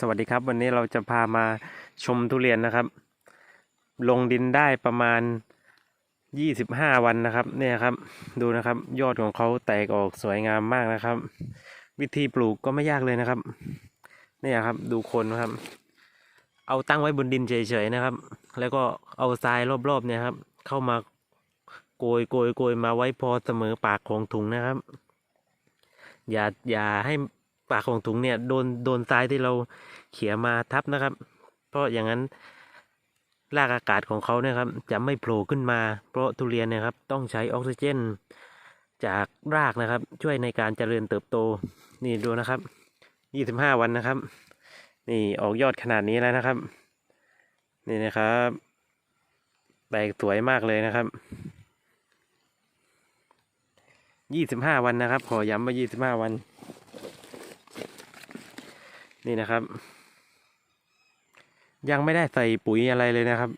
สวัสดีครับ วันนี้เราจะพามาชมทุเรียนนะครับ ลงดินได้ประมาณ 25 วันนะครับ เนี่ยครับ ดูนะครับ ยอดของเขาแตกออกสวยงามมากนะครับ วิธีปลูกก็ไม่ยากเลยนะครับ เนี่ยครับ ดูคนนะครับ เอาตั้งไว้บนดินเฉยๆนะครับ แล้วก็เอาทรายรอบๆเนี่ยครับ เข้ามาโกยโกยโกยมาไว้พอเสมอปากของถุงนะครับ อย่าอย่าให้ ปากของถุงเนี่ยโดนโดนทรายที่เราเขี่ยมาทับนะครับ เพราะอย่างนั้นรากอากาศของเขาเนี่ยครับจะไม่โผล่ขึ้นมา เพราะทุเรียนเนะครับต้องใช้ออกซิเจน จากรากนะครับ ช่วยในการเจริญเติบโตนี่ดูนะครับยี่สิบห้าวันนะครับ นี่ออกยอดขนาดนี้แล้วนะครับ นี่นะครับแตกสวยมากเลยนะครับยี่สิบห้าวันนะครับ ขอย้ำว่ายี่สิบห้าวัน นี่นะครับ ยังไม่ได้ใส่ปุ๋ยอะไรเลยนะครับ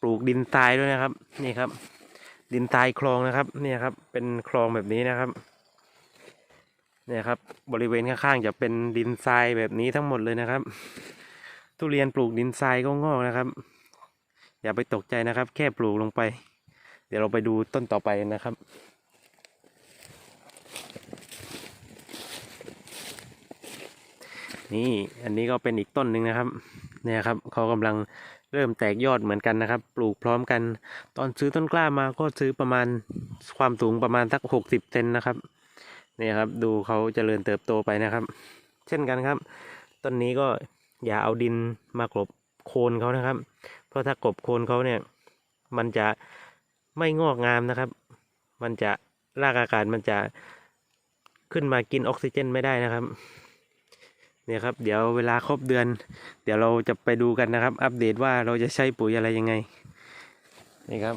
ปลูกดินทรายด้วยนะครับ นี่ครับ ดินทรายคลองนะครับ เนี่ยครับ เป็นคลองแบบนี้นะครับ เนี่ยครับ บริเวณข้างๆจะเป็นดินทรายแบบนี้ทั้งหมดเลยนะครับ ทุเรียนปลูกดินทรายก็งอกนะครับ อย่าไปตกใจนะครับ แค่ปลูกลงไป เดี๋ยวเราไปดูต้นต่อไปนะครับ นี่อันนี้ก็เป็นอีกต้นหนึ่งนะครับเนี่ยครับเขากำลังเริ่มแตกยอดเหมือนกันนะครับ ปลูกพร้อมกัน ตอนซื้อต้นกล้ามาก็ซื้อประมาณความสูงประมาณสักหกสิบเซนนะครับเนี่ยครับดูเขาเจริญเติบโตไปนะครับ เช่นกันครับต้นนี้ก็อย่าเอาดินมากลบโคนเขานะครับ เพราะถ้ากลบโคนเขาเนี่ยมันจะไม่งอกงามนะครับ มันจะรากอากาศมันจะขึ้นมากินออกซิเจนไม่ได้นะครับ เนี่ยครับเดี๋ยวเวลาครบเดือน เดี๋ยวเราจะไปดูกันนะครับ อัปเดตว่าเราจะใช้ปุ๋ยอะไรยังไงนี่ครับ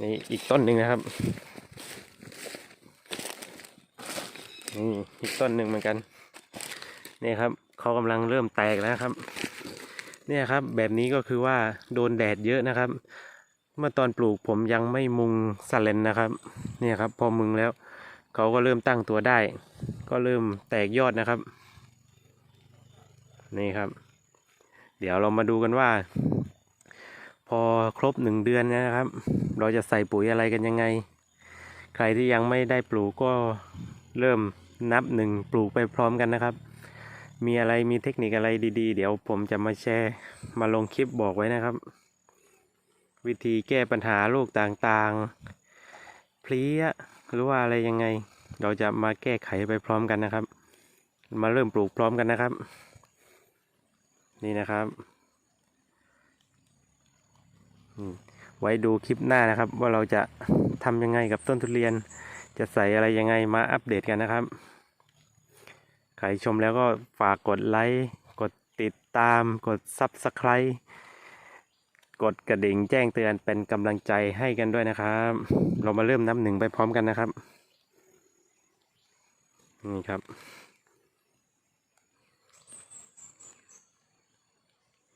นี่อีกต้นหนึ่งนะครับนี่อีกต้นหนึ่งเหมือนกันนี่ครับเขากำลังเริ่มแตกแล้วครับ เนี่ยครับแบบนี้ก็คือว่าโดนแดดเยอะนะครับ เมื่อตอนปลูกผมยังไม่มุงสเลนนะครับ เนี่ยครับพอมุงแล้วเขาก็เริ่มตั้งตัวได้ ก็เริ่มแตกยอดนะครับ นี่ครับ เดี๋ยวเรามาดูกันว่า พอครบหนึ่งเดือนนะครับ เราจะใส่ปุ๋ยอะไรกันยังไง ใครที่ยังไม่ได้ปลูกก็เริ่มนับหนึ่งปลูกไปพร้อมกันนะครับ มีอะไรมีเทคนิคอะไรดีๆ เดี๋ยวผมจะมาแชร์มาลงคลิปบอกไว้นะครับ วิธีแก้ปัญหาโรคต่างๆ เพลี้ยหรือว่าอะไรยังไง เราจะมาแก้ไขไปพร้อมกันนะครับ มาเริ่มปลูกพร้อมกันนะครับ นี่นะครับไว้ดูคลิปหน้านะครับ ว่าเราจะทำยังไงกับต้นทุเรียน จะใส่อะไรยังไงมาอัปเดตกันนะครับ ใครชมแล้วก็ฝากกดไลค์ กดติดตาม กด Subscribe กดกระดิ่งแจ้งเตือนเป็นกำลังใจให้กันด้วยนะครับ เรามาเริ่มนับหนึ่งไปพร้อมกันนะครับ นี่ครับ